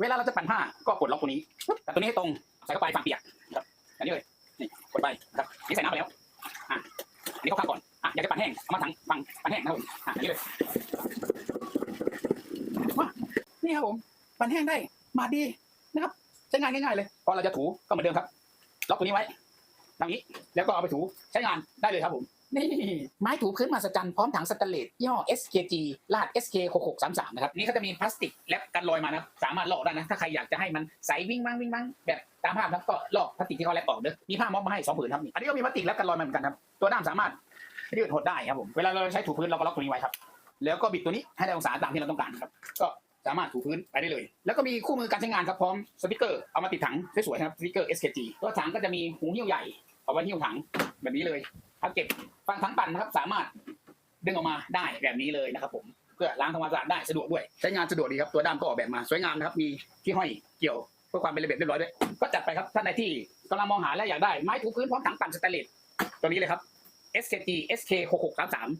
เวลาเราจะปั่นผ้าก็กดล็อกตัวนี้แต่ตัวนี้ให้ตรงใส่เข้าไปฝั่งเปียกครับอันนี้เลยนี่กดไปครับนี่ใส่น้ำไปแล้วอะอันนี้เข้าข้างก่อนอะอยากจะปั่นแห้งเอามาถังฝั่งปั่นแห้งนะครับผมอะอันนี้เลยว้านี่ครับผมปั่นแห้งได้มาดีนะครับใช้งานง่ายๆเลยพอเราจะถูก็เหมือนเดิมครับล็อกตัวนี้ไว้ทางนี้แล้วก็เอาไปถูใช้งานได้เลยครับผม นี่ไม้ถูพื้นมหัศจรรย์พร้อมถังสแตนเลสย่อ SKG ลาด SK 6633นะครับนี่ก็จะมีพลาสติกแลปกันรอยมานะสามารถลอกได้นะถ้าใครอยากจะให้มันใสวิ่งมั่งวิ่งมั่งแบบตามภาพนะครับก็ลอกพลาสติกที่เขาแลปออกเด้อมีผ้าม็อบมาให้สองผืนครับนี่อันนี้ก็มีพลาสติกแลปกันรอยมาเหมือนกันครับตัวด้ามสามารถยืดหดได้ครับผมเวลาเราใช้ถูพื้นเราก็ล็อกตัวนี้ไว้ครับ แล้วก็บิดตัวนี้ให้ได้องศาตามที่เราต้องการครับ ก็สามารถถูพื้นไปได้เลย แล้วก็มีคู่มือการใช้งานครับพร้อมสติกเกอร์เอามาติดถังสวยๆครับสติกเกอร์ SKG ตัวถังก็จะมีหูหิ้วใหญ่เอาไว้หิ้วถังแบบนี้เลย เอาเก็บฟังทั้งปั่นนะครับ สามารถดึงออกมาได้แบบนี้เลยนะครับ ผมเพื่อล้างทำความสะอาดได้สะดวกด้วย ใช้งานสะดวกดีครับตัวด้ามก็ออกแบบมาสวยงามนะครับ มีที่ห้อยเกี่ยวเพื่อความเป็นระเบียบเรียบร้อยด้วยก็จัดไปครับท่านใดที่กำลังมองหาและอยากได้ไม้ถูพื้นพร้อมถังปั่นสแตนเลสตัวนี้เลยครับ S K T SK 6633